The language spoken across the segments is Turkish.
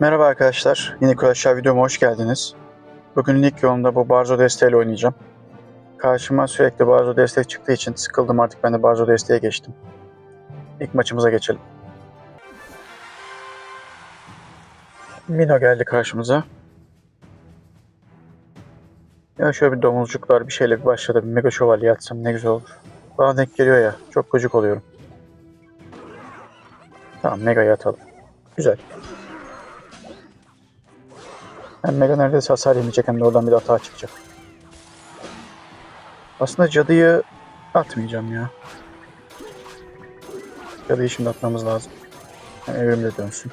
Merhaba arkadaşlar, yeni Crash videoma hoş geldiniz. Bugün ilk yolumda bu Barzo desteğiyle oynayacağım. Karşıma sürekli Barzo destek çıktığı için sıkıldım artık ben de Barzo desteğe geçtim. İlk maçımıza geçelim. Mino geldi karşımıza. Ya şöyle bir domuzcuklar bir şeyle bir başladı. Bir mega şövalye atsam ne güzel olur. Bana denk geliyor ya. Çok gıcık oluyorum. Tamam mega'yı atalım. Güzel. Hem Mega neredeyse hasar yemeyecek hem de oradan bir hata çıkacak. Aslında cadıyı atmayacağım ya. Cadıyı şimdi atmamız lazım. Yani evrimde dönsün.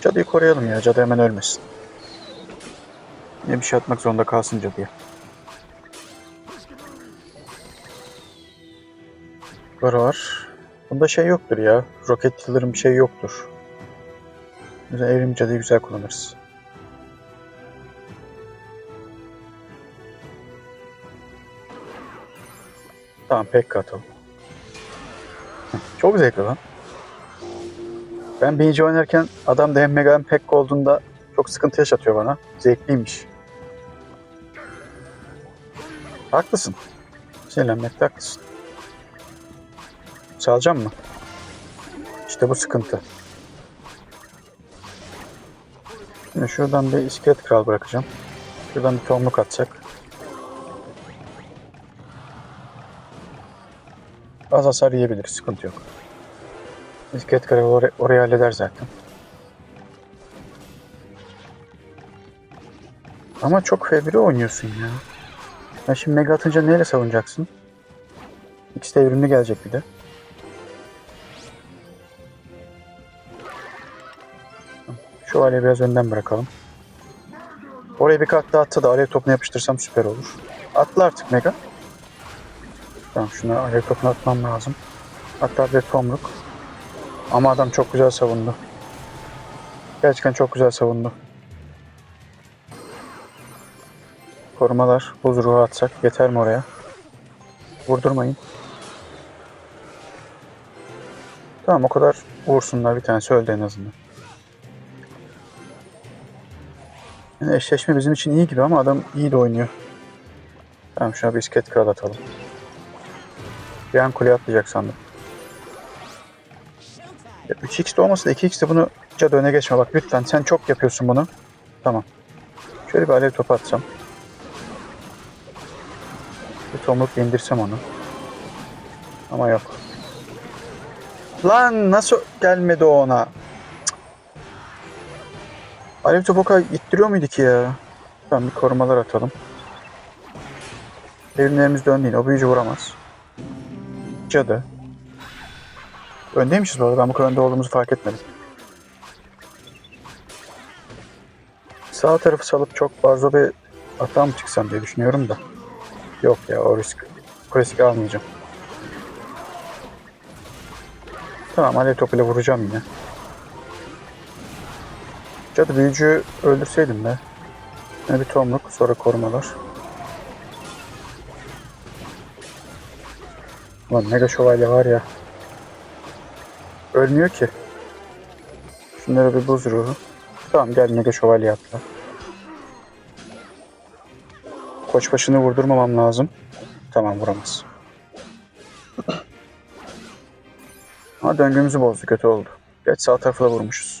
Cadıyı koruyalım ya. Cadı hemen ölmesin. Yine bir şey atmak zorunda kalsın cadıya. Var var. Bunda şey yoktur ya. Roket yıldırım bir şey yoktur. Güzel evrim cadıyı güzel kullanırız. Tamam pek atalım. Çok zevkli lan. Ben birinci oynarken adam da hem mega hem pek olduğunda çok sıkıntı yaşatıyor bana. Zevkliymiş. Haklısın. Sinirlenmekte haklısın. Çalacağım mı? İşte bu sıkıntı. Şimdi şuradan bir iskelet kral bırakacağım. Şuradan bir tomruk atacak. Az hasar yiyebilir, sıkıntı yok. İskelet kral or- orayı halleder zaten. Ama çok fevri oynuyorsun ya. Ya şimdi mega atınca neyle savunacaksın? İkisi de evrimli gelecek bir de. Şövalyeyi biraz önden bırakalım. Oraya bir kat daha atsa da alev topuna yapıştırsam süper olur. Atla artık Mega. Tamam şuna alev topuna atmam lazım. Hatta bir tomruk. Ama adam çok güzel savundu. Gerçekten çok güzel savundu. Korumalar buz ruhu atsak yeter mi oraya? Vurdurmayın. Tamam o kadar vursunlar bir tanesi öldü en azından. Yani eşleşme bizim için iyi gibi ama adam iyi de oynuyor. Tamam şuna bir iskelet kral atalım. Bir an kuleye atlayacak sandım. Ya 3x de olmasa da 2x de bunu cadı öne geçme bak lütfen sen çok yapıyorsun bunu. Tamam. Şöyle bir alev topu atsam. Bir tomruk indirsem onu. Ama yok. Lan nasıl gelmedi ona? Alev topu ittiriyor muydu ki ya? Tamam bir korumalar atalım. Evrimlerimiz de ön değil. O büyücü vuramaz. Cadı. Öndeymişiz bu arada. Ben bu kadar önde olduğumuzu fark etmedim. Sağ tarafı salıp çok fazla bir hata mı çıksam diye düşünüyorum da. Yok ya o risk. O riski almayacağım. Tamam alev topuyla vuracağım yine. Cadı büyücüyü öldürseydim be. Yine bir tomruk sonra korumalar. Ulan mega şövalye var ya. Ölmüyor ki. Şunlara bir buz ruhu. Tamam gel mega şövalye atla. Koç başını vurdurmamam lazım. Tamam vuramaz. Ama döngümüzü bozdu kötü oldu. Geç sağ tarafına vurmuşuz.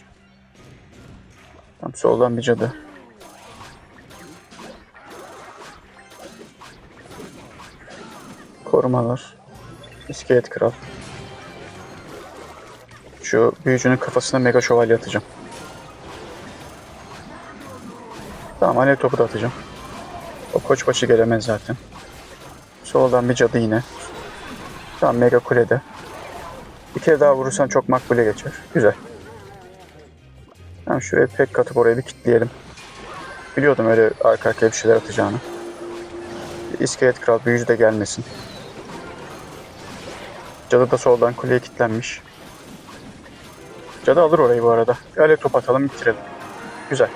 Tam soldan bir cadı. Korumalar. İskelet kral. Şu büyücünün kafasına mega şövalye atacağım. Tamam alev topu da atacağım. O koç başı gelemez zaten. Soldan bir cadı yine. Tamam mega kulede. Bir kere daha vurursan çok makbule geçer. Güzel. Tamam şuraya pek katıp oraya bir kilitleyelim. Biliyordum öyle arka arkaya bir şeyler atacağını. İskelet kral büyücü de gelmesin. Cadı da soldan kuleye kilitlenmiş. Cadı alır orayı bu arada. Öyle top atalım bitirelim. Güzel.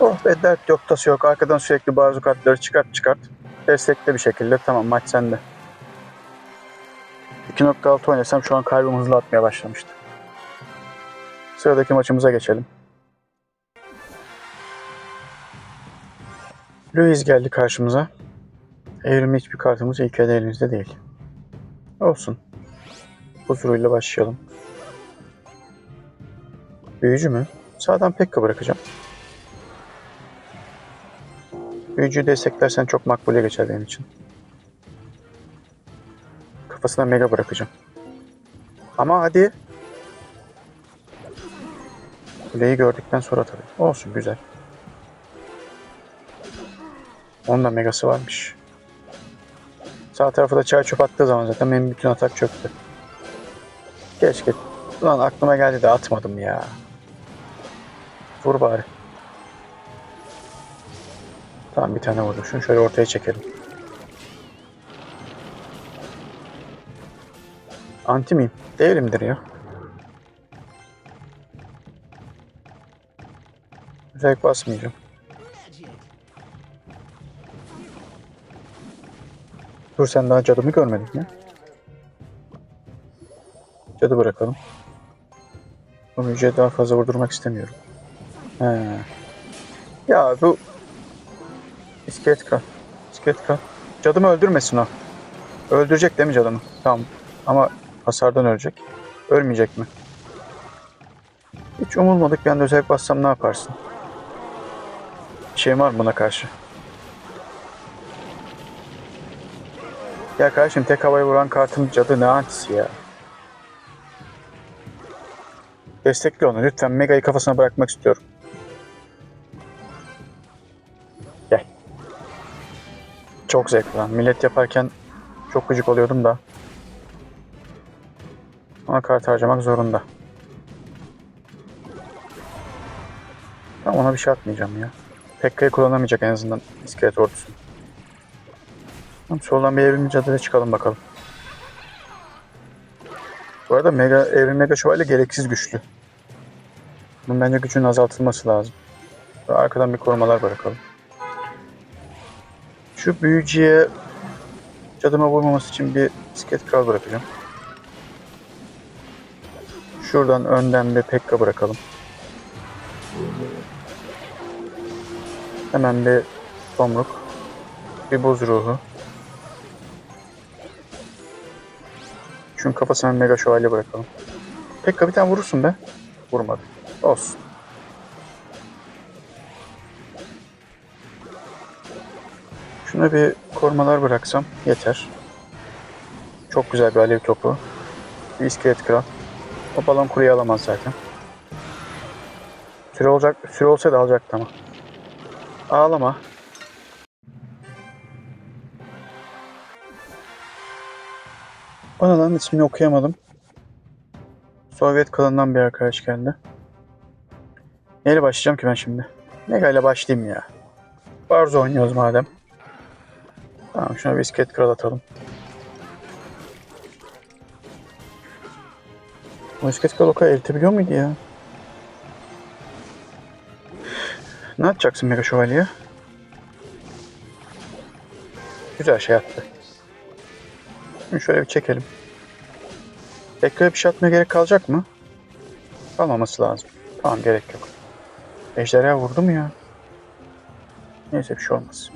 Oh be dert yok tası yok. Arkadan sürekli bazı kartları çıkart çıkart. Destekle bir şekilde tamam maç sende. 2.6 oynasam şu an kalbim hızlı atmaya başlamıştı. Sıradaki maçımıza geçelim. Louis geldi karşımıza. Evrimli hiçbir kartımız ilk elde elimizde değil. Olsun. Huzuruyla başlayalım. Büyücü mü? Sağdan Pekka bırakacağım. Büyücüyü desteklersen çok makbule geçer benim için. Kafasına mega bırakacağım. Ama hadi. Kuleyi gördükten sonra tabii. Olsun güzel. Onun da megası varmış. Sağ tarafı da çay çöp attığı zaman zaten benim bütün atak çöktü. Keşke. Ulan aklıma geldi de atmadım ya. Vur bari. Tamam bir tane vurdum. Şunu şöyle ortaya çekelim. Anti miyim? Değilimdir ya. Zevk basmayacağım. Dur sen daha cadımı görmedin mi? Cadı bırakalım. Bu müjdeyi daha fazla vurdurmak istemiyorum. He. Ya bu... İskelet kal. İskelet kal. Cadımı öldürmesin o. Öldürecek değil mi cadımı? Tamam. Ama hasardan ölecek. Ölmeyecek mi? Hiç umulmadık bir anda özellik bassam ne yaparsın? Şeyin var buna karşı? Ya kardeşim tek havaya vuran kartın cadı ne antisi ya? Destekle onu lütfen Mega'yı kafasına bırakmak istiyorum. Gel. Çok zevkli lan. Millet yaparken çok gıcık oluyordum da. Ama kart harcamak zorunda. Tamam ona bir şey atmayacağım ya. Pekka'yı kullanamayacak en azından iskelet ordusu. Tamam, soldan bir evrimli cadıya çıkalım bakalım. Bu arada mega, evrim mega şövalye gereksiz güçlü. Bunun bence gücünün azaltılması lazım. Arkadan bir korumalar bırakalım. Şu büyücüye cadıma vurmaması için bir iskelet kral bırakacağım. Şuradan önden bir pekka bırakalım. Hemen bir tomruk. Bir buz ruhu. Şunun kafasına mega şövalye bırakalım. Pekka bir tane vurursun be. Vurmadı. Olsun. Şuna bir korumalar bıraksam yeter. Çok güzel bir alev topu. Bir iskelet kral. O balon kuleyi alamaz zaten. Süre olacak, süre olsaydı alacaktı ama. Ağlama. Bana lan ismini okuyamadım. Sovyet klanından bir arkadaş geldi. Neyle başlayacağım ki ben şimdi? Mega ile başlayayım ya. Barzo oynuyoruz madem. Tamam şuna bir iskelet kral atalım. Bu iskelet kral o kadar eritebiliyor muydu ya? Ne yapacaksın Mega Şövalye? Güzel şey attı. Şimdi şöyle bir çekelim. Tekrar bir şey atmaya gerek kalacak mı? Kalmaması lazım. Tamam gerek yok. Ejderha vurdu mu ya? Neyse bir şey olmaz.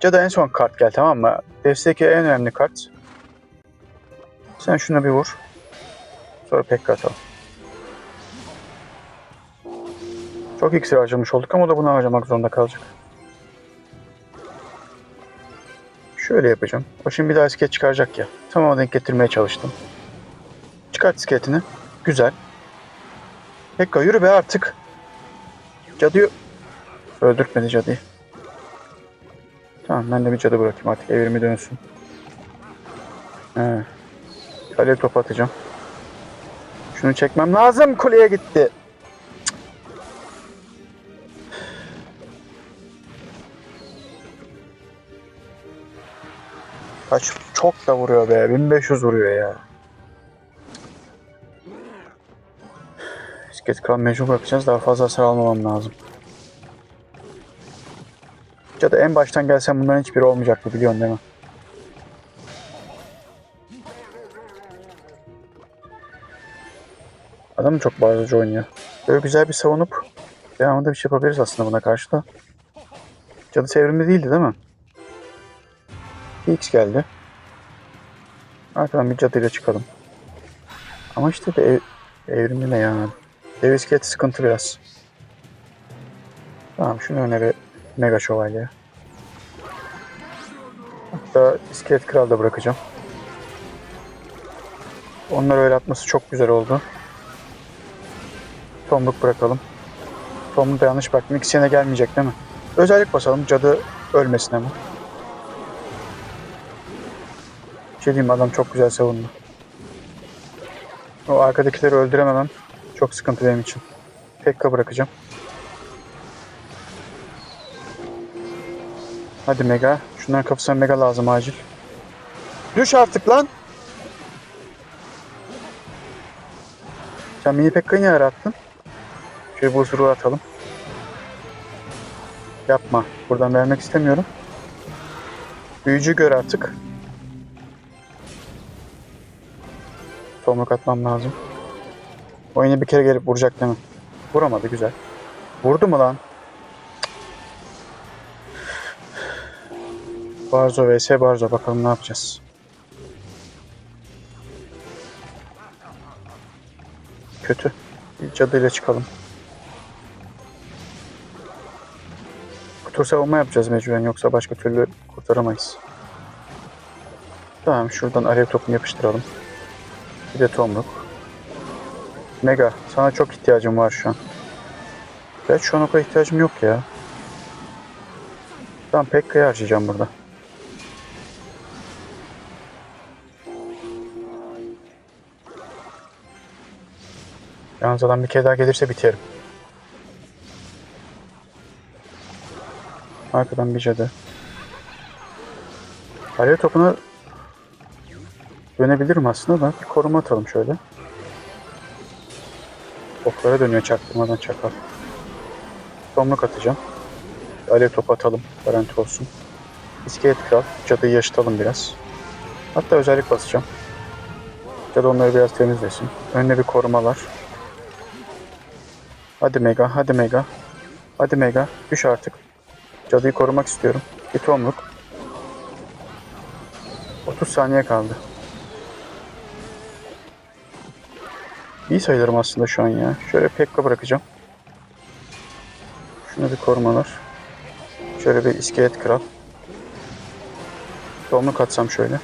Cadı en son kart gel tamam mı? Desteki en önemli kart. Sen şuna bir vur. Sonra pek atalım. Çok iksir harcamış olduk ama o da bunu harcamak zorunda kalacak. Şöyle yapacağım. O şimdi bir daha iskelet çıkaracak ya. Tamam denk getirmeye çalıştım. Çıkart iskeletini. Güzel. Pekka yürü be artık. Cadıyı... Öldürtmedi cadıyı. Tamam ben de bir cadı bırakayım artık evrimi dönsün. He. Kaleye top atacağım. Şunu çekmem lazım. Kuleye gitti. Kaç çok da vuruyor be. 1500 vuruyor ya. Bisiklet kral mecbur bırakacağız. Daha fazla hasar almamam lazım. Ya da en baştan gelsem bunların hiçbiri olmayacaktı biliyorsun değil mi? Adam çok bağırıcı oynuyor. Böyle güzel bir savunup devamında bir şey yapabiliriz aslında buna karşı da. Cadı çevrimi değildi değil mi? X geldi. Arkadan bir cadıyla çıkalım. Ama işte de ev, evrimli ne yani? Dev iskelet sıkıntı biraz. Tamam şunu öne bir mega şövalye. Hatta iskelet kral da bırakacağım. Onları öyle atması çok güzel oldu. Tomruk bırakalım. Tomruk da yanlış baktım. İkisine gelmeyecek değil mi? Özellik basalım. Cadı ölmesin ama. Şey diyeyim adam çok güzel savundu. O arkadakileri öldürememem çok sıkıntı benim için. Pekka bırakacağım. Hadi Mega. Şunların kafasına Mega lazım acil. Düş artık lan. Sen mini Pekka'yı niye attın? Şöyle buzluğu atalım. Yapma. Buradan vermek istemiyorum. Büyücü gör artık. Tomruk atmam lazım. O yine bir kere gelip vuracak değil mi? Vuramadı güzel. Vurdu mu lan? Barzo vs Barzo bakalım ne yapacağız. Kötü. Bir cadıyla çıkalım. Kutu savunma yapacağız mecburen yoksa başka türlü kurtaramayız. Tamam şuradan alev topunu yapıştıralım. Bir de tomruk. Mega sana çok ihtiyacım var şu an. Gerçi şu an o kadar ihtiyacım yok ya. Tamam Pekka'yı harcayacağım burada. Yalnız adam bir kere daha gelirse biterim. Arkadan bir cadı. Araya topuna dönebilirim aslında da bir koruma atalım şöyle. Oklara dönüyor çaktırmadan çakal. Tomruk atacağım. Alev topu atalım. Garanti olsun. İskelet kral. Cadıyı yaşatalım biraz. Hatta özellik basacağım. Cadı onları biraz temizlesin. Önüne bir korumalar. Hadi Mega, hadi Mega. Hadi Mega, düş artık. Cadıyı korumak istiyorum. Bir tomruk. 30 saniye kaldı. İyi sayılırım aslında şu an ya. Şöyle Pekka bırakacağım. Şuna bir korumalar. Şöyle bir iskelet kral. Tomruk atsam şöyle.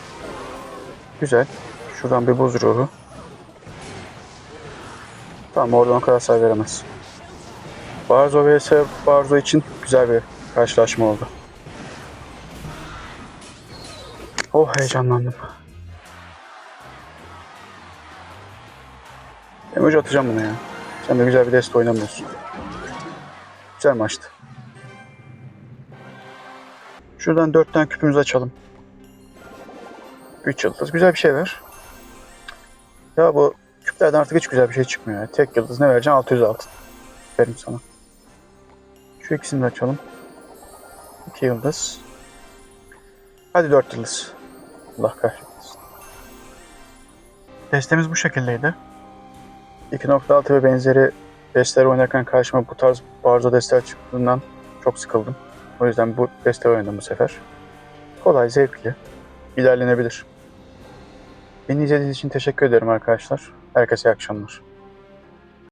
Güzel. Şuradan bir buz ruhu. Tamam oradan o kadar sayı veremez. Barzo vs Barzo için güzel bir karşılaşma oldu. Oh heyecanlandım. Emoji atacağım bunu ya. Sen de güzel bir deste oynamıyorsun. Güzel maçtı. Şuradan dört tane küpümüzü açalım. 3 yıldız. Güzel bir şey ver. Ya bu küplerden artık hiç güzel bir şey çıkmıyor. ya. Tek yıldız ne vereceğim? 600 altın. Verim sana. Şu ikisini de açalım. 2 yıldız. Hadi 4 yıldız. Allah kahretsin. Destemiz bu şekildeydi. 2.6 ve benzeri desteleri oynarken karşıma bu tarz barzo desteler çıktığından çok sıkıldım. O yüzden bu desteği oynadım bu sefer. Kolay, zevkli. İlerlenebilir. Beni izlediğiniz için teşekkür ederim arkadaşlar. Herkese iyi akşamlar.